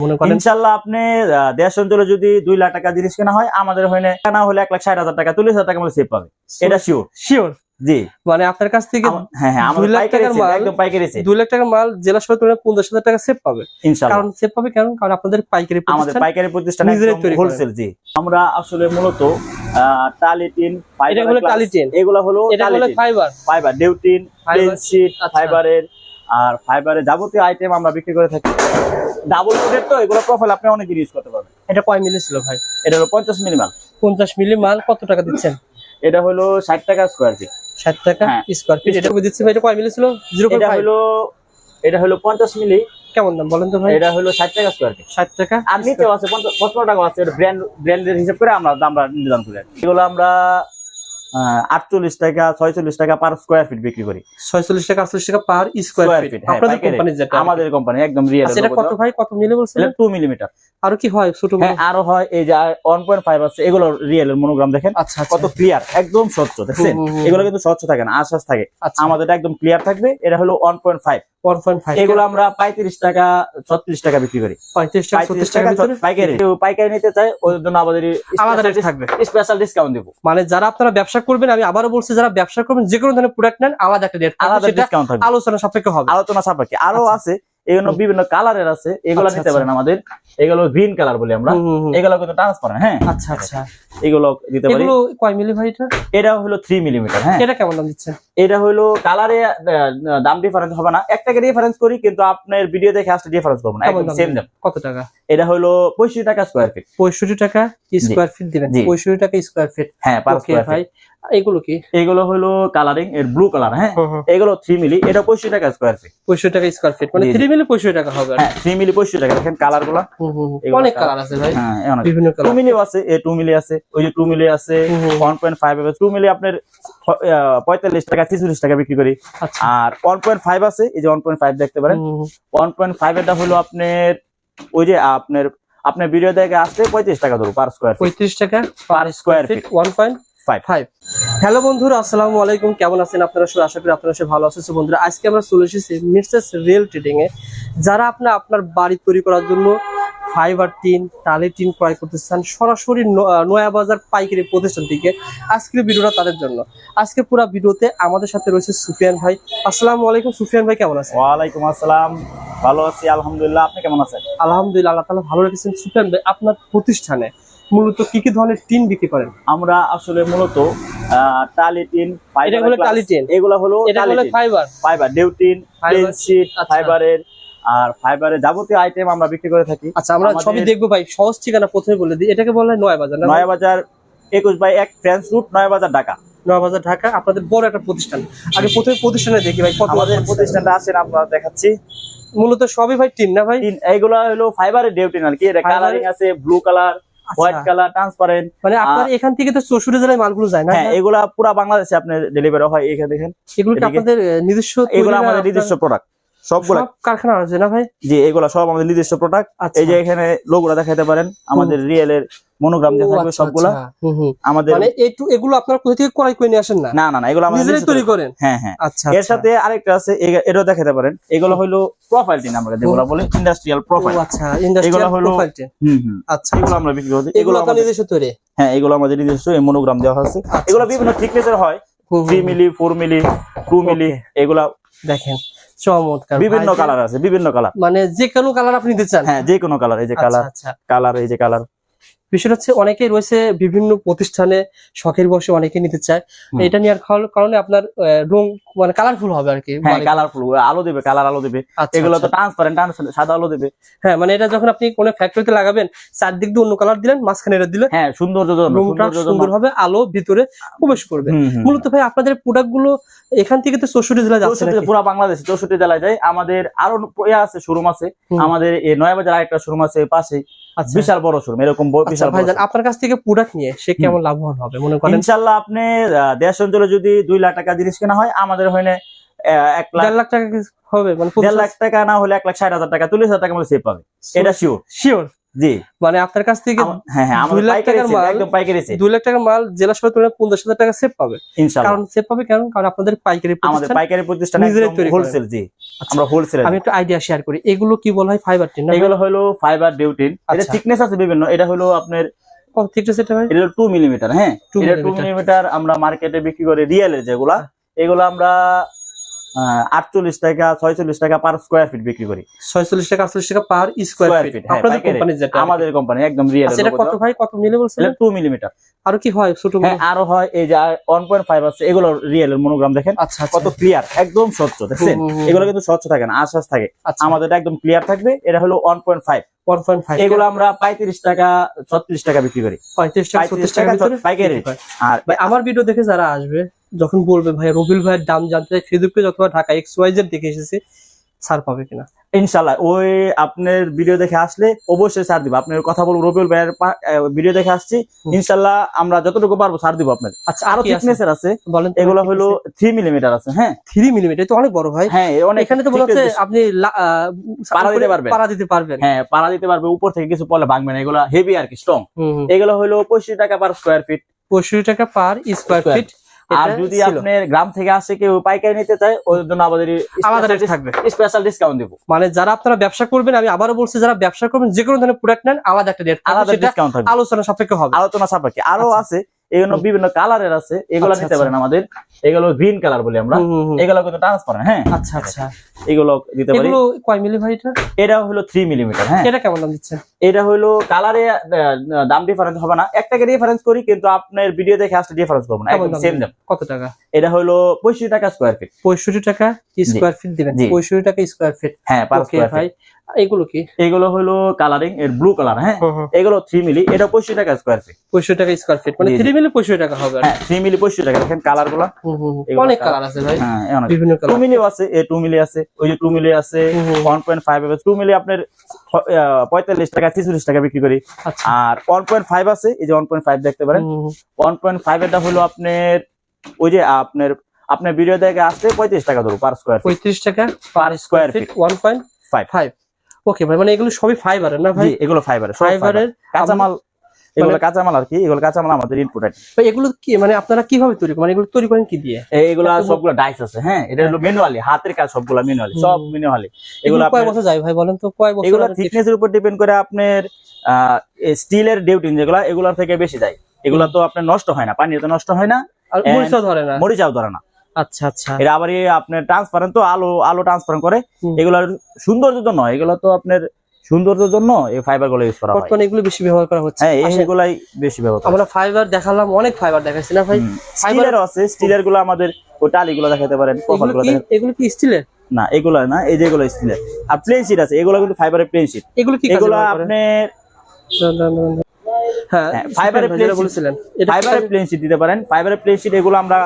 মনে করেন? ইনশাল্লাহ আপনি দেশ অঞ্চলে যদি দুই লাখ টাকা জিনিস কেনা হয় আমাদের ওখানে কেনা হলে এক লাখ ষাট হাজার টাকা চল্লিশ হাজার টাকা সেভ পাবে। এটা শিওর শিওর জি। মানে আপনার কাছ থেকে হ্যাঁ হ্যাঁ দুই লাখ টাকার মাল- একদম পাইকারি দুই লাখ টাকার মাল জেলা পঞ্চাশ হাজার টাকা সেভ পাবে। কারণ সেভ পাবে কেন? কারণ আপনাদের পাইকারি আমাদের পাইকারি প্রতিষ্ঠান। হোলসেল জি। আমরা আসলে মূলত টালিটিন টালিটিন। এগুলো হলো ফাইবার ফাইবার ডিউটিন। ফাইবারের আর ফাইবারের যাবতীয় আইটেম আমরা বিক্রি করে থাকি। ডাবল কোটের তো এগুলো প্রোফাইল আপনি অনেক ইউজ করতে পারবেন। এটা কয় মিলি ছিল ভাই? এটা হলো পঞ্চাশ মিলি মাল। পঞ্চাশ মিলি মাল কত টাকা দিচ্ছেন? এটা হলো ষাট টাকা স্কোয়ার ফিট ষাট টাকা। স্কোয়ার ফিট এটা দিচ্ছি ভাই? এটা কয় মিলি ছিল? জিরো এটা হলো এটা হলো পঞ্চাশ মিলি। কেমন দাম বলেন তো ভাই? এটা হলো ষাট টাকা স্কোয়ার ফিট ষাট টাকা? আর নিচেও আছে পঞ্চাশ টাকা আছে। এটা ব্র্যান্ড ব্র্যান্ডের হিসাব করে আমরা দামটা নির্ধারণ করি এগুলো আমরা আটচল্লিশ টাকা ছয়চল্লিশ টাকা পার স্কোয়ার ফিট বিক্রি করি। ছয়চল্লিশ টাকা আটচল্লিশ টাকা পার স্কয়ার ফিট আপনাদের কোম্পানি যেটা? আমাদের কোম্পানি একদম রিয়েল আচ্ছা, এটা কত ভাই? কত মিলি বলছেন এটা 2 মিলিমিটার আর কি হয় ছোট হ্যাঁ আরও হয় এই যে 1.5 আছে এগুলো রিয়েল এর মনোগ্রাম দেখেন। আচ্ছা, আচ্ছা। কত ক্লিয়ার একদম স্বচ্ছ দেখেন এগুলো কিন্তু স্বচ্ছ থাকে না আশ্বাস থাকে। আমাদেরটা একদম ক্লিয়ার থাকবে এটা হলো 1.5 এগুলো আমরা পঁয়ত্রিশ টাকা ছত্রিশ টাকা বিক্রি করি। পঁয়ত্রিশ টাকা পাইকারি। পাইকারি নিতে চাই জন্য আমাদের আলাদা রেট থাকবে। স্পেশাল ডিসকাউন্ট দেবো। মানে যারা আপনারা ব্যবসা করবেন আমি আবারও বলছি যারা ব্যবসা করবেন যে কোনো ধরনের প্রোডাক্ট নেন আলাদা একটা রেট আলাদা ডিসকাউন্ট আলোচনা সাপেক্ষে হবে। আলোচনা সাপেক্ষে। আরও আচ্ছা। আছে এগুলো বিভিন্ন কালারের আছে এগুলো আচ্ছা, নিতে আচ্ছা। পারেন আমাদের। এগুলো গ্রিন কালার বলি আমরা। এগুলো কিন্তু ট্রান্সপারেন্ট হ্যাঁ? আচ্ছা আচ্ছা। এগুলো দিতে পারি। এগুলো কয় মিলি ভাই এটা এটা হলো থ্রি মিলিমিটার হ্যাঁ? এটা কেমন দাম দিচ্ছেন? এটা হলো কালারে দাম ডিফারেন্স হবে না। এক টাকা ডিফারেন্স করি কিন্তু আপনার ভিডিও দেখে আসলে ডিফারেন্স করব না। একদম দাম সেম দাম। কত টাকা? এটা হলো পঁয়ষট্টি টাকা স্কোয়ার ফিট পঁয়ষট্টি টাকা স্কোয়ার ফিট দিবেন। জি। পঁয়ষট্টি টাকা স্কোয়ার ফিট হ্যাঁ পার স্কোয়ার ফিট এগুলো কি? এগুলো হলো কালারিং এর ব্লু কালার হ্যাঁ? এগুলো থ্রি মিলি এটা পঁয়ষট্টি টাকা স্কোয়ার ফিট পঁয়ষট্টি টাকা স্কোয়ার ফিট মানে। থ্রি মিলি পঁয়ষট্টি টাকা হবে হ্যাঁ থ্রি মিলি পঁয়ষট্টি টাকা দেখেন কালারগুলা। অনেক কালার আছে ভাই। হ্যাঁ বিভিন্ন টু মিলিও আছে এ টু মিলি আছে ওই যে টু মিলি আছে। One point five two milli আপনার পঁয়তাল্লিশ টাকা ছেচল্লিশ টাকা বিক্রি করি। আচ্ছা। আর ওয়ান পয়েন্ট ফাইভ আছে এই যে ওয়ান পয়েন্ট ফাইভ দেখতে পারেন। ওয়ান পয়েন্ট ফাইভ এটা হলো আপনার ওই যে আপনার আপনার ভিডিও দেখে আসতে পঁয়ত্রিশ টাকা ধরো পার স্কোয়ার পঁয়ত্রিশ টাকা per square feet one point five. Hello বন্ধুরা আসসালামু আলাইকুম। কেমন আছেন আপনারা সবাই? আশা করি আপনারা সবাই ভালো আছেন। বন্ধুরা আজকে আমরা চলে এসেছি মির্সেস রিয়েল ট্রেডিং এ। যারা আপনার আপনার বাড়ি তৈরি করার জন্য ফাইবার টিন টালি টিন ক্রয় করতে চান সরাসরি নয়া বাজার পাইকারি প্রতিষ্ঠান থেকে আজকের ভিডিওটা তাদের জন্য। আজকে পুরো ভিডিওতে আমাদের সাথে রয়েছে সুফিয়ান ভাই। আসসালামু আলাইকুম সুফিয়ান ভাই কেমন আছেন? ওয়ালাইকুম আসসালাম। ভালো আছি আলহামদুলিল্লাহ। আপনি কেমন আছেন? আলহামদুলিল্লাহ আল্লাহ তালা ভালো রেখেছেন। সুফিয়ান ভাই আপনার প্রতিষ্ঠানে মূলত কি কি ধরনের টিন বিক্রি করেন? আমরা আসলে মূলত টালি টিন এটা টালি টিন। এগুলো হলো এটা হলো ফাইবার ফাইবার ডিউটিন Fiber, প্লেন শিট আচ্ছা। ফাইবারের আর ফাইবারের যাবতীয় আইটেম আমরা বিক্রি করে থাকি। আচ্ছা আমরা সবই দেখব ভাই সহজ ঠিকানা প্রথমে বলে দিই। এটাকে বলা হয় নয় বাজার নয়া বাজার একুশ বাই এক ফ্রেন্স রুট নয়া বাজার ঢাকা। নয় বাজার ঢাকা আপনাদের বড় একটা প্রতিষ্ঠান। আগে প্রথমে প্রতিষ্ঠানে দেখি ভাই আমাদের প্রতিষ্ঠানটা আছেন আমরা দেখাচ্ছি। মূলত সবই ভাই টিন না ভাই? তিন এইগুলো হলো ফাইবারের ডেউটিন আর কি। এটা Fiber- কালারিং আছে blue colour white. Colour transparent মানে আপনার এখান থেকে তো চৌষট্টি জেলায় মালগুলো যায় না হ্যাঁ এগুলা পুরা বাংলাদেশে আপনার ডেলিভারি হয় এখানে দেখেন। এগুলো আপনাদের নিজস্ব এগুলো আমাদের নিজস্ব প্রোডাক্ট সবগুলা। সব কারখানা আছে না ভাই? জি এগুলা সব আমাদের নিজস্ব প্রোডাক্ট আচ্ছা। এই যে এখানে লোগোটা দেখাতে পারেন আমাদের রিয়েল এর মনোগ্রাম যে থাকবে আচ্ছা, সবগুলা। আচ্ছা। আমাদের মানে একটু এগুলো আপনারা কোথা থেকে ক্রয় করে নিয়ে আসেন না? না না এগুলো আমাদের নিজেরাই তৈরি। করেন? হ্যাঁ হ্যাঁ। আচ্ছা এর। সাথে আরেকটা আছে এটাও দেখাতে পারেন। এগুলো হলো প্রোফাইল টিন আমরা যেগুলো বলি ইন্ডাস্ট্রিয়াল প্রোফাইল আচ্ছা ইন্ডাস্ট্রিয়াল হলো- প্রোফাইল টিন। হুম হুম। আচ্ছা এগুলো আমরা বিক্রি করি এগুলো আমাদের নিজস্ব তৈরি? হ্যাঁ এগুলো আমাদের নিজস্ব এই মনোগ্রাম দেওয়া আছে এগুলো। বিভিন্ন থিকনেসের হয়। হুম, three milli four milli two milli এগুলা দেখেন। চমৎকার। বিভিন্ন কালার আছে বিভিন্ন কালার। মানে যে কোনো কালার আপনি দিতে চান। হ্যাঁ যে কোনো কালার এই যে কালার আচ্ছা আচ্ছা। কালার এই যে কালার। বিষয়টা হচ্ছে অনেকেই রয়েছে বিভিন্ন প্রতিষ্ঠানে শখের বসে অনেকে নিতে চায়। এটা নেওয়ার কারণে আপনার রং মানে কালারফুল হবে আর কি কালারফুল আলো দেবে কালার আলো দেবে। আচ্ছা, এগুলো তো আচ্ছা। ট্রান্সপারেন্ট সাদা আলো দেবে। হ্যাঁ মানে এটা যখন আপনি কোনো ফ্যাক্টরিতে লাগাবেন চারদিক দিয়ে অন্য কালার দিলেন মাঝখানে এটা দিলে হ্যাঁ সুন্দর সুন্দর হবে আলো ভিতরে প্রবেশ করবে। মূলত ভাই আপনাদের প্রোডাক্টগুলো এখান থেকে তো চৌষট্টি জেলা যাচ্ছে? পুরা বাংলাদেশ চৌষট্টি জেলায় যায় আমাদের আরও ইয়ে আছে শোরুম আছে। আমাদের এই নয়াবাজার আরেকটা শোরুম আছে পাশে আচ্ছা বিশাল বড় শোরুম এরকম আচ্ছা বিশাল ভাইজান আপনার কাছ থেকে প্রোডাক্ট নিয়ে সে কেমন লাভবান হবে মনে করেন? ইনশাল্লাহ আপনি দেশ অঞ্চলে যদি দুই লাখ টাকা জিনিস কেনা হয় আমাদের আহ, এক লাখ টাকা হবে? মানে দেড় লাখ টাকা না হলে এক লাখ ষাট হাজার টাকা চল্লিশ হাজার টাকা মধ্যে সেভ পাবে। এটা শিওর শিওর জি। মানে আপনার কাছ থেকে হ্যাঁ হ্যাঁ দুই লাখ টাকার মাল- দুই লাখ টাকার মাল জেলা পঞ্চাশ হাজার টাকা সেভ পাবে। কারণ সেভ পাবে কেন? কারণ আপনাদের পাইকারি আমাদের পাইকারি প্রতিষ্ঠান হোলসেল জি। আমরা হোলসেল আমি একটু আইডিয়া শেয়ার করি। এগুলো কি বলা হয়? ফাইবার টিন এগুলো হলো ফাইবার ডিউটিন এটা আচ্ছা। থিকনেস আছে বিভিন্ন এটা হলো আপনার কত থিকনেস এটা ভাই এটা 2 মিলিমিটার হ্যাঁ। এটা টু millimeter। মিলিমিটার আমরা মার্কেটে বিক্রি করি রিয়েলের যেগুলা এগুলো আমরা আটচল্লিশ টাকা ছয়চল্লিশ টাকা পার স্কোয়ার ফিট বিক্রি করি। ছয়চল্লিশ টাকা আটচল্লিশ টাকা পার স্কোয়ার ফিট আপনাদের কোম্পানি যেটা আমাদের কোম্পানি একদম রিয়েল আচ্ছা এটা কত ভাই? কত মিলে বলছিলেন টু মিলিমিটার আরও কি হয় ছোট হ্যাঁ আরও হয় এই যে ওয়ান পয়েন্ট ফাইভ আছে এগুলো রিয়েল এর মনোগ্রাম দেখেন। আচ্ছা কত ক্লিয়ার একদম স্বচ্ছ দেখছেন। এগুলো কিন্তু স্বচ্ছ থাকে না আশ্বাস থাকে। আচ্ছা। আমাদের একদম ক্লিয়ার থাকবে এটা হলো ওয়ান পয়েন্ট ফাইভ এগুলো আমরা পঁয়ত্রিশ টাকা ছত্রিশ টাকা বিক্রি করি। পঁয়ত্রিশ টাকা ছত্রিশ টাকা টাকা পাইকারি আর ভাই আমার ভিডিও দেখে যারা আসবে যখন বলবে ভাই রবিল ভাইয়ের দাম জানতে চাই ফেসবুকে অথবা ঢাকা এক্স ওয়াই জেড দেখে এসেছে ছাড় পাবে কিনা? ইনশাল্লাহ ওই আপনার ভিডিও দেখে আসলে অবশ্যই ছাড় দিব। আপনার কথা বলব রবিউল ভাইয়ের ভিডিও দেখে আসছি। ইনশাল্লাহ আমরা যতটুকু পারব ছাড় দিব আপনার আচ্ছা আরও থিকনেস এর আছে? বলেন এগুলো হলো থ্রি মিলিমিটার আছে হ্যাঁ। থ্রি মিলিমিটার তো অনেক বড় ভাই। হ্যাঁ অনেক এখানে তো বলা হচ্ছে আপনি পাড়া দিতে পারবেন। পাড়া দিতে পারবেন। হ্যাঁ পাড়া দিতে পারবে উপর থেকে কিছু পড়লে ভাঙবে না। এগুলো হেভি আর কি স্ট্রং। এগুলো হলো পঁয়ষট্টি টাকা পার স্কোয়ার ফিট পঁয়ষট্টি টাকা পার স্কোয়ার ফিট আর যদি আপনার গ্রাম থেকে আসে কেউ পাইকারি নিতে চায় ওর জন্য আমাদের আমাদের থাকবে। স্পেশাল ডিসকাউন্ট দিব। মানে যারা আপনারা ব্যবসা করবেন আমি আবারও বলছি যারা ব্যবসা করবেন যে কোনো ধরনের প্রোডাক্ট নেন আলাদা একটা রেট আলাদা ডিসকাউন্ট থাকবে। আলোচনা সাপেক্ষে হবে। আলোচনা সাপেক্ষে। আরও আচ্ছা। আছে এই জন্য বিভিন্ন কালারের আছে এগুলো আচ্ছা, নিতে আচ্ছা। পারেন আমাদের। এগুলো গ্রিন কালার বলি আমরা। এগুলো কিন্তু ট্রান্সপারেন্ট হ্যাঁ? আচ্ছা আচ্ছা। এগুলো দিতে পারি। এগুলো কয় মিলি ভাই এটা হলো থ্রি মিলিমিটার হ্যাঁ? এটা কেমন দাম দিচ্ছেন? এটা হলো কালারে দাম ডিফারেন্স হবে না। একটাকে ডিফারেন্স করি কিন্তু আপনার ভিডিও দেখে আসলে ডিফারেন্স করব না। একদম দাম সেম দাম। কত টাকা? এটা হলো পঁয়ষট্টি টাকা স্কোয়ার ফিট পঁয়ষট্টি টাকা স্কোয়ার ফিট দিবেন? জি। পঁয়ষট্টি টাকা স্কোয়ার ফিট হ্যাঁ পার স্কোয়ার ভাই। ফিট এগুলো কি? এগুলো হলো কালারিং এর ব্লু কালার হ্যাঁ? এগুলো থ্রি মিলি এটা পঁয়ষট্টি টাকা স্কোয়ার ফিট পঁয়ষট্টি টাকা স্কোয়ার ফিট মানে জি, জি। থ্রি মিলি পঁয়ষট্টি টাকা হবে। হ্যাঁ থ্রি মিলি পঁয়ষট্টি টাকা দেখেন কালারগুলো। অনেক কালার আছে ভাই। হ্যাঁ এ টু কালার আছে এ টু মিলি আছে ওই যে টু মিলি আছে হুম, হুম। One point five two milli আপনার পঁয়তাল্লিশ টাকা ছেচল্লিশ টাকা বিক্রি করি। আচ্ছা। আর আছে এই যে দেখতে পারেন। এটা হলো আপনার ওই যে আপনার আপনার ভিডিও দেখে আসতে পঁয়ত্রিশ টাকা ধরো পার স্কোয়ার পঁয়ত্রিশ টাকা per square feet feet one point five five okay ভাই মানে এগুলো সবই ফাইবারের না ভাই? এগুলো ফাইবার ফাইবারের কাঁচামাল এগুলো মানে- কাঁচামাল আর কি এগুলো কাঁচামাল আমাদের ইনপুট ভাই এগুলো কি মানে আপনারা কীভাবে তৈরি করেন? মানে এগুলো তৈরি করেন কি দিয়ে? এইগুলো সবগুলো ডাইস আছে হ্যাঁ? এটা হলো ম্যানুয়ালি হাতের কাজ সবগুলো ম্যানুয়ালি সব ম্যানুয়ালি এগুলো এগুলো কয় বছর যায় ভাই বলেন তো কয় বছর এগুলো থিকনেস এর উপর ডিপেন্ড করে আপনার স্টিলের ডিউটিন যেগুলো এগুলোর থেকে বেশি যায়। এগুলো তো আপনার নষ্ট হয় না পানিতে নষ্ট হয় না আর মরিচাও ধরে না। মরিচাও ধরে না। আচ্ছা আচ্ছা। এটা আবার আপনার ট্রান্সপারেন্ট তো আলো আলো ট্রান্সপারেন্ট করে। এগুলোর সৌন্দর্যের জন্য এগুলো তো আপনার সৌন্দর্যের জন্য এই ফাইবারগুলো ইউজ করা হয়। বর্তমানে এগুলো বেশি ব্যবহার করা হচ্ছে। হ্যাঁ এইগুলাই বেশি ব্যবহার আমরা ফাইবার দেখালাম অনেক ফাইবার দেখাইছি না ভাই? ফাইবার আছে স্টিলেরগুলো আমাদের ও টালি গুলো দেখাতে পারেন কপালগুলো এগুলো কি এগুলো কি স্টিলের? না এগুলো না এই যেগুলো স্টিলের। আর প্লেন শিট আছে এগুলো কিন্তু ফাইবারের প্লেন শিট এগুলো কি এগুলো আপনার। হ্যাঁ হ্যাঁ, fiber এর ভাই যেটা plate বলেছিলেন ফাইবারের প্লেন শিট দিতে পারেন। ফাইবারের প্লেন শিট এগুলো আমরা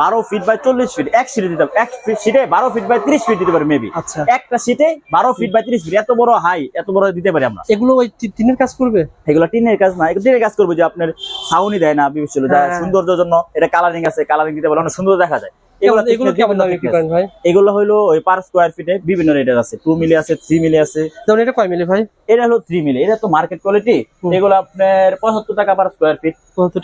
বারো ফিট বাই চল্লিশ ফিট এক দিতে এক শিটে বারো ফিট বাই ত্রিশ ফিট দিতে পারি মেবি আচ্ছা। একটা শিটে বারো ফিট বাই ত্রিশ ফিট এত বড় হাই এত বড় দিতে পারি আমরা। এগুলো ওই টিনের কাজ করবে? এগুলো টিনের কাজ না টিনের কাজ করব যে আপনার সাউনি দেয় না হ্যাঁ। সৌন্দর্যের জন্য এটা কালারিং আছে কালারিং দিতে পারলে অনেক সুন্দর দেখা যায়। এগুলো কেমন- এগুলো বিক্রি করেন ভাই এগুলো হলো ওই পার স্কোয়ার ফিটে বিভিন্ন রেটের আছে। মিলি আছে মিলি আছে। যেমন এটা কয় মিলি ভাই? এটা হলো মিলি এটা তো মার্কেট কোয়ালিটি এগুলো আপনার পঁচাত্তর টাকা পার স্কোয়ার ফিট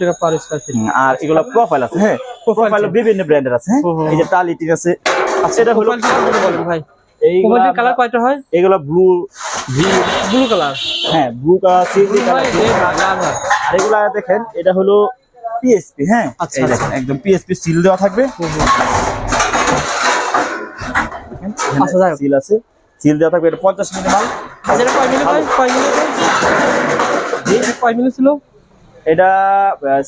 টাকা পার স্কোয়ার ফিট আর এগুলো প্রোফাইল আছে। হ্যাঁ প্রোফাইল বিভিন্ন ব্র্যান্ডের আছে। হুম, হুম, এই যে টালিটিন আছে। আচ্ছা এটা হলো বলেন ভাই। এইগুলো কালার কয়টা হয়? এগুলো ব্লু ব্লু কালার হ্যাঁ ব্লু কালার সিজি কালার আচ্ছা আর এগুলা দেখেন এটা হলো পিএসপি হ্যাঁ? আচ্ছা, আচ্ছা। একদম পিএসপি সিল দেওয়া থাকবে। আচ্ছা, সিল আছে। সিল দেওয়া থাকবে এটা পঞ্চাশ মিলি মাল মিলি কয় ছিল? এটা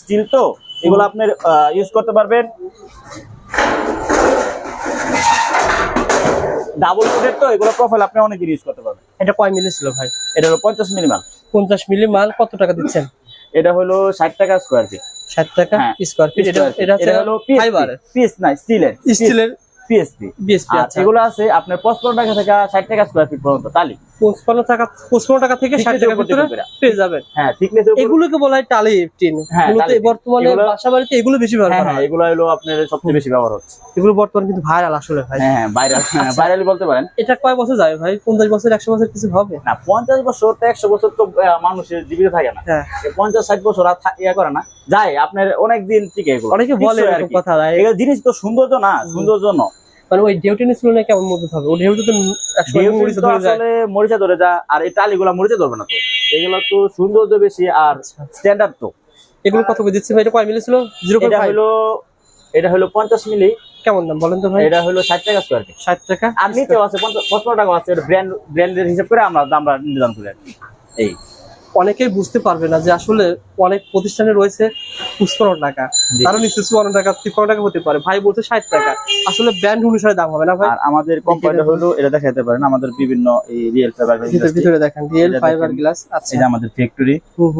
স্টিল তো এগুলো আপনার ইউজ করতে পারবেন। ডাবল কোটের তো এগুলো প্রোফাইল আপনি অনেক ইউজ করতে পারবেন। এটা কয় মিলি ছিল ভাই? এটা হলো পঞ্চাশ মিলি মাল পঞ্চাশ মিলি মাল কত টাকা দিচ্ছেন? এটা হলো ষাট টাকা স্কোয়ার ফিট ষাট টাকা স্কয়ার ফিট এটা এটা হলো ফাইবার পিএস না স্টিলের স্টিলের পিএসপি পিএসপি এগুলো আছে আপনার পঁচপন্ন টাকা থেকে ষাট টাকা স্কোয়ার ফিট পর্যন্ত টালি পঁচপান্ন টাকা পঁচপান্ন টাকা থেকে ষাট উপর ভিতরে পেয়ে যাবেন। হ্যাঁ এগুলোকে বলা হয় টালি হ্যাঁ, মূলত বর্তমানে বাসা বাড়িতে এগুলো বেশি ব্যবহার হ্যাঁ হ্যাঁ এগুলো হলো আপনার সবচেয়ে বেশি ব্যবহার হচ্ছে। এগুলো বর্তমানে কিন্তু ভাইরাল আসলে ভাই। হ্যাঁ হ্যাঁ ভাইরাল বলতে পারেন। এটা কয় বছর যাবে ভাই? পঞ্চাশ বছর একশো বছর কিছু হবে? না পঞ্চাশ বছর তো একশো বছর তো মানুষের জীবিত থাকে না। হ্যাঁ। এই পঞ্চাশ ষাট বছর আর ইয়ে করে না। যায় আপনার অনেক দিন টিকে এগুলো। অনেকে বলে এরকম কথা জিনিস তো সৌন্দর্য না সৌন্দর্য ন মানে ওই তুলনায় কেমন মজবুত হবে? ডেউটি তো আসলে মরিচা ধরে যা আর এই টালিগুলা মরিচা ধরবে না তো। এগুলো তো সৌন্দর্য বেশি আর আচ্ছা। স্ট্যান্ডার্ড তো। এগুলো কত করে দিচ্ছে ভাই? এটা কয় মিলি ছিল? জিরো এটা হলো এটা হলো পঞ্চাশ মিলি। কেমন দাম বলেন তো ভাই? এটা হলো ষাট টাকা স্কোয়ার ফিট ষাট টাকা? আর নিচেও আছে পঁচপন্ন টাকা আছে এটা ব্র্যান্ড ব্র্যান্ডের হিসাব করে আমরা দামটা নির্ধারণ করি আর কি। এই। অনেকেই বুঝতে পারবে না যে আসলে অনেক প্রতিষ্ঠানে রয়েছে পুষ্পান্ন টাকা। তারও নিচে চুয়ান্ন টাকা তিপ্পান্ন টাকা হতে পারে। ভাই বলছে ষাট টাকা। আসলে ব্র্যান্ড অনুসারে দাম হবে না ভাই? আর আমাদের কোম্পানিটা হলো এটা দেখাতে পারেন আমাদের বিভিন্ন এই রিয়েল ফাইবার ভিতরে ভিতরে দেখেন রিয়েল ফাইবার গ্লাস আচ্ছা এই যে আমাদের ফ্যাক্টরি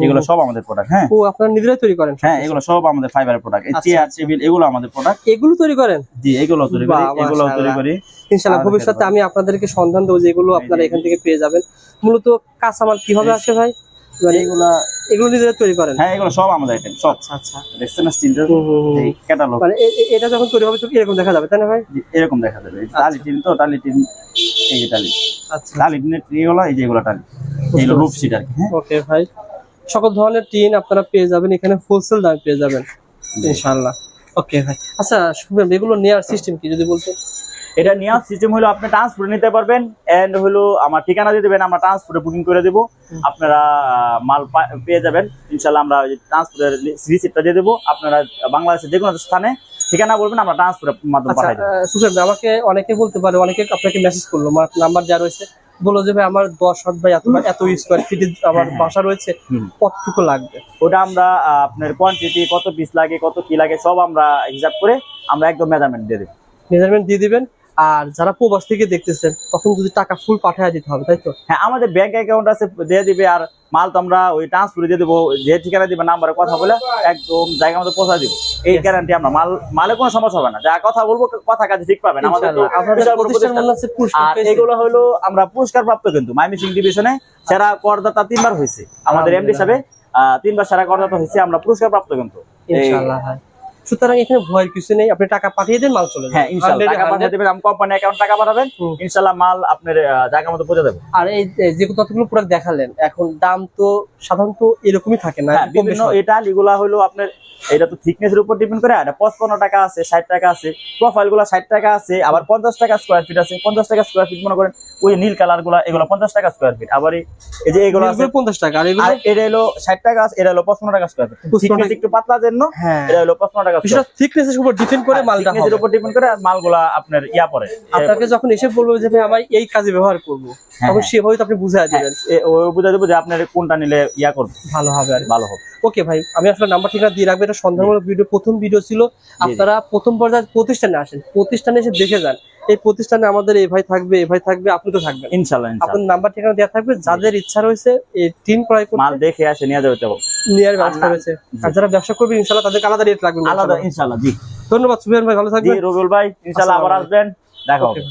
এগুলো সব আমাদের প্রোডাক্ট হ্যাঁ? ও আপনারা নিজেরাই তৈরি করেন হ্যাঁ এগুলো সব আমাদের ফাইবারের প্রোডাক্ট এই আচ্ছা। চেয়ার টেবিল এগুলো আমাদের প্রোডাক্ট এগুলো তৈরি করেন? জি এগুলো তৈরি করি এগুলো তৈরি করি। ইনশাল্লাহ ভবিষ্যতে আমি আপনাদেরকে সন্ধান দেবো যেগুলো আপনারা এখান থেকে পেয়ে যাবেন। মূলত কাঁচামাল কীভাবে আসে ভাই? মানে এগুলা এগুলো নিজেরা তৈরি করেন? হ্যাঁ এগুলো সব আমাদের আইটেম সব। আচ্ছা আচ্ছা। দেখছেন না। এই ক্যাটালগ মানে এটা যখন তৈরি হবে তো এরকম দেখা যাবে তাই না ভাই? এরকম দেখা যাবে। টালি টিন তো টালি টিন এই যে টালি। আচ্ছা। টালি টিনের এগুলো এই যে এগুলো টালি। এগুলো রূপ সিট আর কি হ্যাঁ। ওকে ভাই। সকল ধরনের টিন আপনারা পেয়ে যাবেন এখানে হোলসেল দামে পেয়ে যাবেন। ইনশাআল্লাহ। ওকে ভাই। আচ্ছা এগুলো নেওয়ার সিস্টেম কি যদি বলতেন? এটা নেওয়ার সিস্টেম হলো আপনি ট্রান্সপোর্টে নিতে পারবেন এন্ড হলো আমার ঠিকানা দিয়ে দেবেন আমরা ট্রান্সপোর্টে বুকিং করে দেবো। আপনারা মাল পেয়ে যাবেন। ইনশাল্লাহ আমরা রিসিপ্টটা রিসিপ্টটা দিয়ে দেবো। আপনারা বাংলাদেশের যে কোনো স্থানে ঠিকানা বলবেন আমরা ট্রান্সপোর্টের মাধ্যমে আচ্ছা পাঠাই দেবো। সুখেন আমাকে অনেকে বলতে পারে অনেকে আপনাকে মেসেজ করল আমার নাম্বার যা রয়েছে বলল যে ভাই আমার দশ হাত বাই এত এত স্কোয়ার ফিট আমার হ্যাঁ, বাসা রয়েছে কতটুকু লাগবে? ওটা আমরা আপনার কোয়ান্টিটি কত পিস লাগে কত কি লাগে সব আমরা হিসাব করে আমরা একদম মেজারমেন্ট দিয়ে দেবো। মেজারমেন্ট দিয়ে দিবেন আর যারা প্রবাস থেকে দেখতেছেন তখন যদি টাকা ফুল পাঠিয়ে দিতে হবে তাই তো? হ্যাঁ আমাদের ব্যাংক অ্যাকাউন্ট আছে দিয়ে দিবে আর মাল তো আমরা ওই ট্রান্সফার দিয়ে দেবো যে ঠিকানা দিবে নাম্বারে কথা বলে একদম জায়গা মতো পৌঁছা দিব। এই. গ্যারান্টি আমরা মাল মালে কোনো সমস্যা হবে না। যা কথা বলব কথা কাজে ঠিক পাবেন। আমাদের আর এগুলো হলো আমরা পুরস্কার প্রাপ্ত কিন্তু মাইমিসিং ডিভিশনে সেরা করদাতা তিনবার হয়েছে। আমাদের এমডি। হিসাবে তিনবার সেরা করদাতা হয়েছে আমরা পুরস্কার প্রাপ্ত কিন্তু ইনশাআল্লাহ সুতরাং এখানে ভয়ের কিছু নেই আপনি টাকা পাঠিয়ে দেন মাল চলে যাবে। হ্যাঁ ইনশাল্লাহ 100 টাকা পাঠিয়ে দেবেন আমি কোম্পানি অ্যাকাউন্ট টাকা পাঠাবেন। ইনশাল্লাহ মাল আপনার জায়গা মতো পৌঁছে দেবো। আর এই যে কতগুলো প্রোডাক্ট দেখালেন এখন দাম তো সাধারণত এরকমই থাকে না হ্যাঁ বিভিন্ন এটা লিগুলা হলো আপনার এটা তো থিকনেস এর উপর ডিপেন্ড করে এটা পঁচপন্ন টাকা আছে ষাট টাকা আছে প্রোফাইলগুলা ষাট টাকা আছে আবার পঞ্চাশ টাকা স্কোয়ার ফিট আছে পঞ্চাশ টাকা স্কোয়ার ফিট মনে করেন ওই নীল কালারগুলা এগুলো পঞ্চাশ টাকা স্কোয়ার ফিট আবার এই- যে এগুলো আছে পঞ্চাশ টাকা আর এটা হলো ষাট টাকা আছে এটা হলো পঁচপন্ন টাকা স্কোয়ার ফিট থিকনেস একটু পাতলার জন্য হ্যাঁ। এটা হলো পঁচপন্ন টাকা বিষয়টা থিকনেসের উপর ডিপেন্ড করে মালটা থিকনেস এর উপর ডিপেন্ড করে মালগুলা আপনার ইয়া পরে আপনাকে যখন এসে বলব যে ভাই আমার এই কাজে ব্যবহার করব হ্যাঁ, তখন হ্যাঁ। সেভাবে তো আপনি বুঝাই দিবেন। ও বুঝা দেবো যে আপনার কোনটা নিলে ইয়া করবে। ভালো হবে আর ভালো হবে। ওকে ভাই আমি আসলে নাম্বার ঠিকানা দিয়ে রাখব এটা সন্ধানমূলক ভিডিও প্রথম ভিডিও ছিল। আপনারা প্রথম পর্যায়ে প্রতিষ্ঠানে আসেন। প্রতিষ্ঠানে এসে দেখে যান। এই প্রতিষ্ঠানে আমাদের এই ভাই থাকবে এই ভাই থাকবে আপনি তো থাকবেন। ইনশাল্লাহ ইনশাল্লাহ। আপনার নাম্বার ঠিকানা দেওয়া থাকবে। যাদের ইচ্ছা রয়েছে এই টিন ক্রয় করতে মাল দেখে আসে নিয়ে যাবে তো। নেওয়ার ব্যবস্থা আর না- রয়েছে আর যারা ব্যবসা করবে ইনশাল্লাহ তাদেরকে আলাদা রেট লাগবে আলাদা ইনশাল্লাহ জি। ধন্যবাদ সুবিয়ান ভাই ভালো জি থাকবেন রবিউল ভাই ইনশাল্লাহ আবার আসবেন। দেখা হবে.